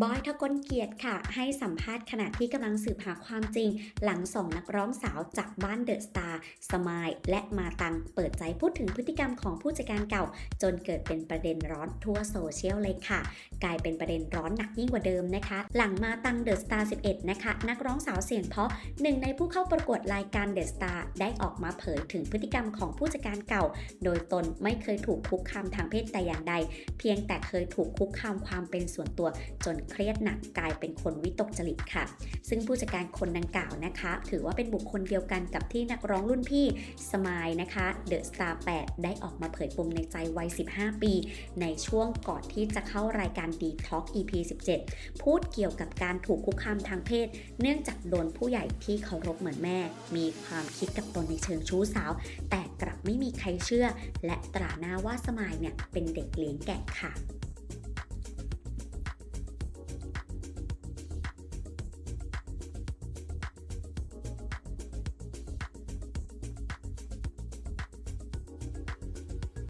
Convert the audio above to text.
บอยทกลเกียรติค่ะ ให้สัมภาษณ์ขณะที่กำลังสืบหาความจริง หลังส่งนักร้องสาวจากบ้านเดอะสตาร์สมายและมาตัง เปิดใจพูดถึงพฤติกรรมของผู้จัดการเก่า จนเกิดเป็นประเด็นร้อนทั่วโซเชียลเลยค่ะ กลายเป็นประเด็นร้อนหนักยิ่งกว่าเดิมนะคะ หลังมาตังเดอะสตาร์11 นะคะ นักร้องสาวเสียงเพราะหนึ่งในผู้เข้าประกวดรายการเดอะสตาร์ได้ออกมาเผยถึงพฤติกรรมของผู้จัดการเก่า โดยตนไม่เคยถูกคุกคามทางเพศแต่อย่างใด เพียงแต่เคยถูกคุกคามความเป็นส่วนตัวจนเครียดหนักกลายเป็นคนวิตกจริตค่ะ ซึ่งผู้จัดการคนดังกล่าวนะคะ ถือว่าเป็นบุคคลเดียวกันกับที่นักร้องรุ่นพี่สมายนะคะเดอะสตาร์8ได้ออกมาเผยปมในใจวัย 15 ปี ในช่วงก่อนที่จะเข้ารายการ d t a l k EP 17 พูดเกี่ยวกับการถูกคุกคามทางเพศ เนื่องจากโดนผู้ใหญ่ที่เคารพเหมือนแม่ มีความคิดกับตนในเชิงชู้สาว แต่กลับไม่มีใครเชื่อ และตราหน้าว่าสมายเนี่ยเป็นเด็กเลี้ยงแกะค่ะ